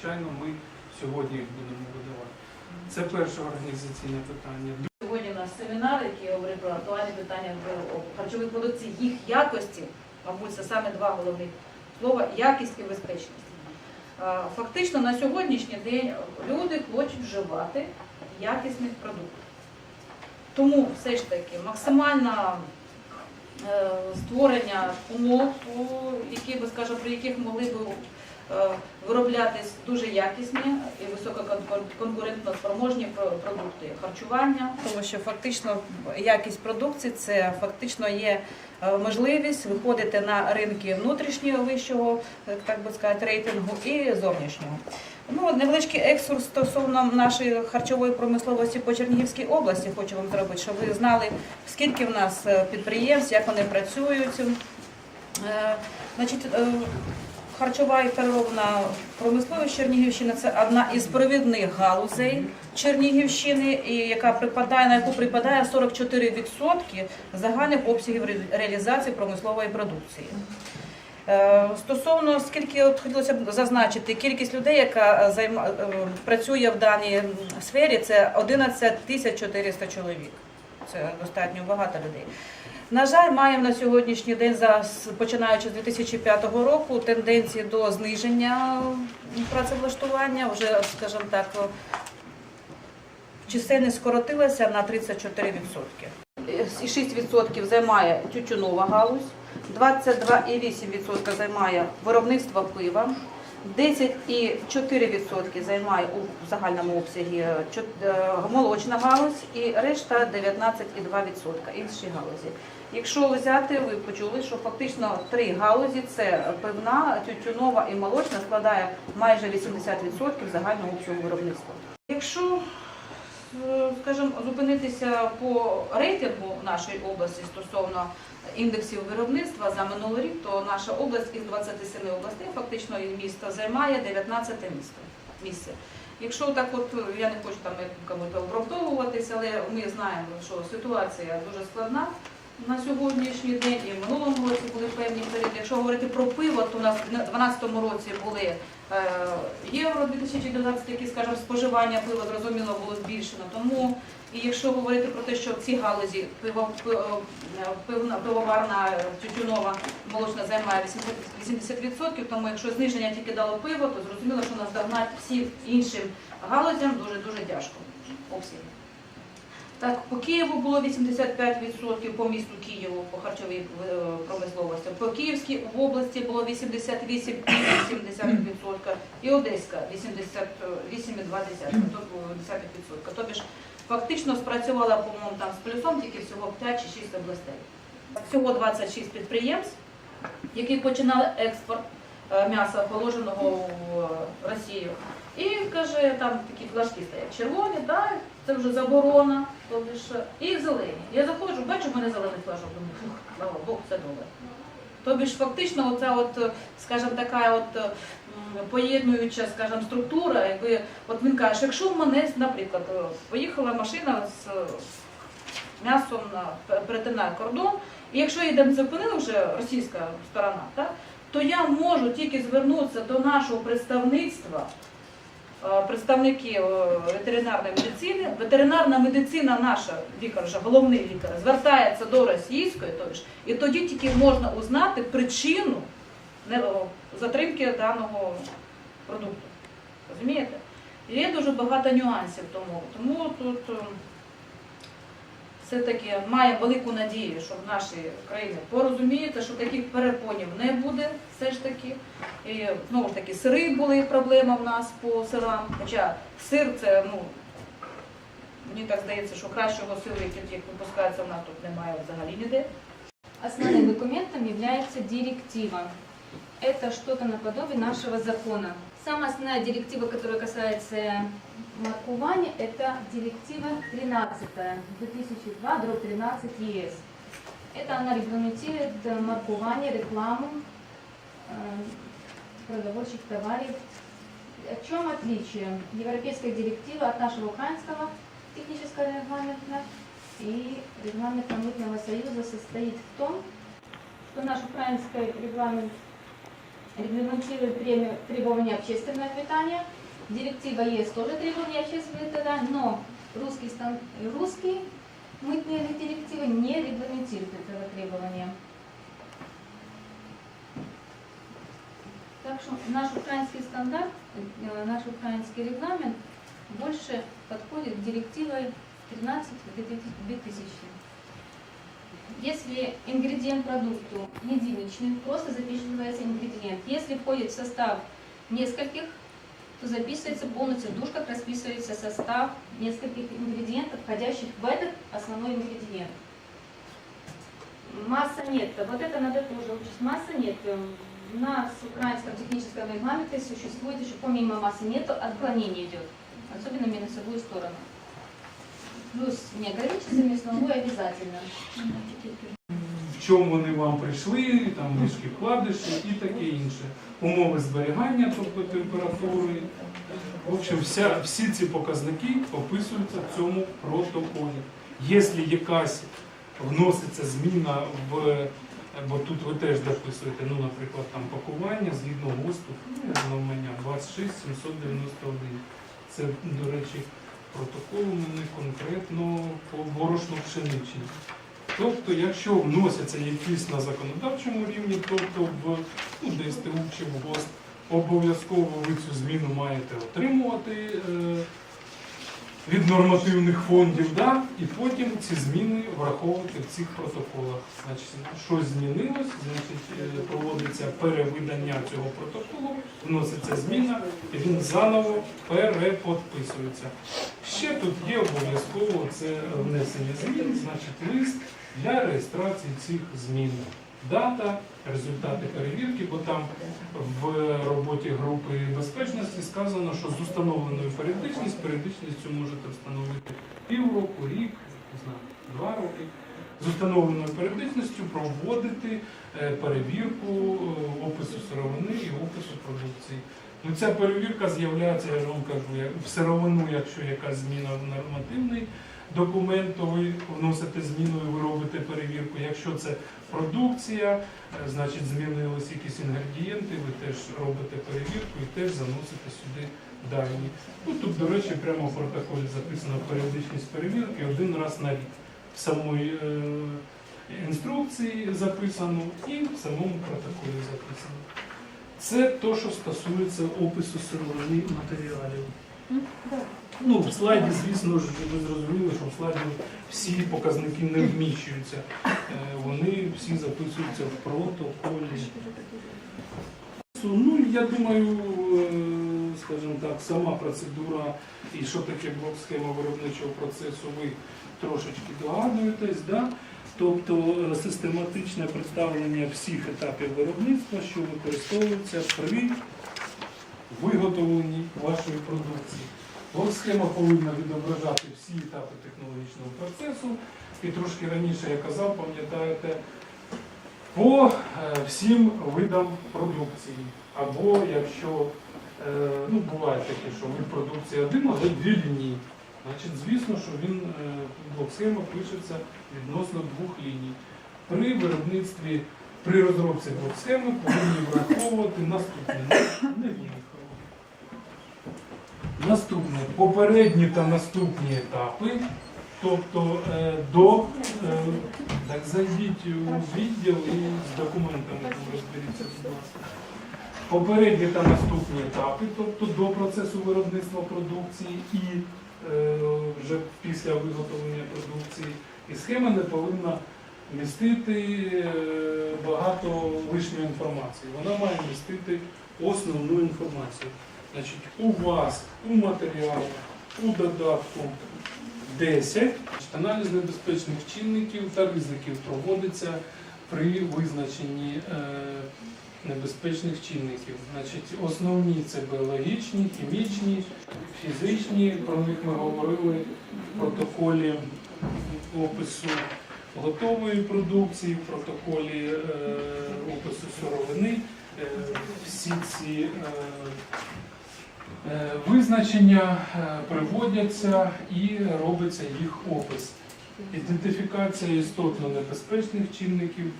звичайно, ми сьогодні їх будемо видавати. Це перше організаційне питання. Сьогодні наш семінар, який говорить про актуальні питання в харчовій продукції, їх якості, мабуть, це саме два головних слова якість і безпечність. Фактично на сьогоднішній день люди хочуть вживати якісних продуктів. Тому все ж таки максимальне створення умов, які би, скажімо, при яких могли б е, вироблятись дуже якісні і висококонкурентно спроможні продукти харчування. Тому що фактично якість продукції це фактично є е, можливість виходити на ринки внутрішнього вищого, е, так би сказати, рейтингу і зовнішнього. Ну, невеличкий екскурс стосовно нашої харчової промисловості по Чернігівській області хочу вам зробити, щоб ви знали, скільки в нас е, підприємств, як вони працюють. Е, Значить, е, харчова і переробна промисловість Чернігівщини це одна із провідних галузей Чернігівщини, і яка припадає на яку припадає 44% загальних обсягів реалізації промислової продукції. Е, Стосовно скільки от хотілося б зазначити, кількість людей, яка е, займа, е, працює в даній сфері, це 11 тисяч 400 чоловік. Це достатньо багато людей. На жаль, маємо на сьогоднішній день, починаючи з 2005 року, тенденції до зниження працевлаштування. Вже, скажімо так, чисельність скоротилася на 34%. І 6% займає тютюнова галузь, 22,8% займає виробництво пива, 10,4% займає у загальному обсягі е, е, молочна галузь і решта 19,2% інші галузі. Якщо взяти, ви почули, що фактично три галузі це пивна, тютюнова і молочна складає майже 80% загального обсягу виробництва. Якщо скажімо, зупинитися по рейтингу нашої області стосовно індексів виробництва за минулий рік, то наша область із 27 областей, фактично місто, займає 19 місто місце. Якщо так, от я не хочу там кому-то оправдовуватися, але ми знаємо, що ситуація дуже складна на сьогоднішній день і в минулому році були певні періоди. Якщо говорити про пиво, то у нас в 2012 році були е, євро 2019, які, скажімо, споживання пива зрозуміло було збільшено. Тому і якщо говорити про те, що в цій галузі пиво, пиво, пивна, пивоварна, е, тютюнова, молочна займає 80%, 80%, тому якщо зниження тільки дало пиво, то зрозуміло, що наздогнати всім іншим галузям дуже-дуже тяжко. Обсяги. Так, по Києву було 85%, по місту Києву, по харчовій е, промисловості. По Київській області було 88,7% і Одеська 88,2%. Тобто ж фактично спрацювала, по-моєму, там з плюсом тільки всього 5 чи 6 областей. Всього 26 підприємств, які починали експорт е, м'яса положеного в е, Росію. І каже, там такі флажки стоять червоні, так, це вже заборона, тобто ж, і зелені. Я заходжу, бачу, в мене зелений флажок, думаю, слава Богу, все добре. Тобі ж фактично оця от, скажімо, така от поєднуюча, скажімо, структура, якби, от він каже, якщо в мене, наприклад, е, поїхала машина з е, м'ясом на перетинає кордон, і якщо її там зупинила вже російська сторона, так, то я можу тільки звернутися до нашого представництва е, представників е, ветеринарної медицини. Ветеринарна медицина, наша лікар, вже головний лікар, звертається до російської, тобто ж, і тоді тільки можна узнати причину затримки даного продукту. Розумієте? Є дуже багато нюансів тому. Тому тут е, все-таки має велику надію, що в нашій країні порозумієте, що таких перепонів не буде все ж таки. І знову ж таки, сири були проблема в нас по сирам. Хоча сир це, ну, мені так здається, що кращого сиру, який як випускається в нас тут немає взагалі ніде. Основным документом является директива. Это что-то наподобие нашего закона. Самая основная директива, которая касается маркування, это директива 13 2002 дробь 13 ЕС. Это она регламентирует маркування, рекламу э, продовольчих товаров. В чем отличие европейской директивы от нашего украинского технического регламента? И регламент Мытного союза состоит в том, что наш украинский регламент регламентирует премию- требования общественного питания. Директива ЕС тоже требования общественного питания, но русский, стан- русский мытные директивы не регламентируют этого требования. Так что наш украинский стандарт, э, наш украинский регламент больше подходит к директиве 13 2000. Если ингредиент продукту единичный, просто записывается ингредиент. Если входит в состав нескольких, то записывается полностью душ, как расписывается состав нескольких ингредиентов, входящих в этот основной ингредиент. Масса нет. Вот это надо тоже учесть. Масса нет. У нас в украинском техническом регламенте существует еще помимо массы нету, отклонение идет. Особенно в минусовую сторону. Плюс не ограничится мясновой обязательно. Чому вони вам прийшли, там мишки вкладиші і таке інше. Умови зберігання, тобто температури. В общем, вся, всі ці показники описуються в цьому протоколі. Якщо якась вноситься зміна в, бо тут ви теж дописуєте, ну, наприклад, там пакування згідно ГОСТу, ну, знамення 26 791. Це, до речі, протокол мене конкретно по борошну пшеничній. Тобто, якщо вносяться якісь на законодавчому рівні, тобто в ну, ДСТУ чи в ГОСТ, обов'язково ви цю зміну маєте отримувати е, від нормативних фондів, да? і потім ці зміни враховувати в цих протоколах. Значить, щось змінилось, значить, е, проводиться перевидання цього протоколу, вноситься зміна, і він заново переподписується. Ще тут є обов'язково це внесення змін, значить лист для реєстрації цих змін. Дата, результати перевірки, бо там в роботі групи безпечності сказано, що з установленою періодичністю, періодичністю можете встановити півроку, рік, не знаю, два роки. З установленою періодичністю проводити е, перевірку е, опису сировини і опису продукції. Ну, ця перевірка з'являється, я вам кажу, в сировину, якщо якась зміна в нормативний документ, то ви вносите зміну і ви робите перевірку. Якщо це продукція, е, значить змінились якісь інгредієнти, ви теж робите перевірку і теж заносите сюди дані. Ну, тут, до речі, прямо в протоколі записано періодичність перевірки один раз на рік. В самої е, інструкції записано і в самому протоколі записано. Це то, що стосується опису сировини матеріалів. Ну, в слайді, звісно ж, ви зрозуміли, що в слайді всі показники не вміщуються. Е, Вони всі записуються в протоколі. Ну, я думаю, е, скажімо так, сама процедура і що таке блок-схема виробничого процесу, ви трошечки догадуєтесь, да? тобто е, систематичне представлення всіх етапів виробництва, що використовується при виготовленні вашої продукції. Блок-схема повинна відображати всі етапи технологічного процесу. І трошки раніше я казав, пам'ятаєте, по е, всім видам продукції. Або якщо е, ну, буває таке, що вид продукції один, але дві лінії. Значить, звісно, що він е, блок-схема пишеться відносно двох ліній. При виробництві, при розробці блок-схеми повинні враховувати наступне. Не. Наступне попередні та наступні етапи. Тобто е, до е, так зайдіть у відділ і з документами розберіться, будь ласка. Попередні та наступні етапи, тобто до процесу виробництва продукції і е, вже після виготовлення продукції. І схема не повинна містити е, багато лишньої інформації. Вона має містити основну інформацію. Значить, у вас у матеріалі, у додатку 10 аналіз небезпечних чинників та ризиків проводиться при визначенні е, небезпечних чинників. Значить, основні це біологічні, хімічні, фізичні. Про них ми говорили в протоколі опису готової продукції, в протоколі е, опису сировини. Е, всі ці Визначення е, приводяться і робиться їх опис. Ідентифікація істотно небезпечних чинників,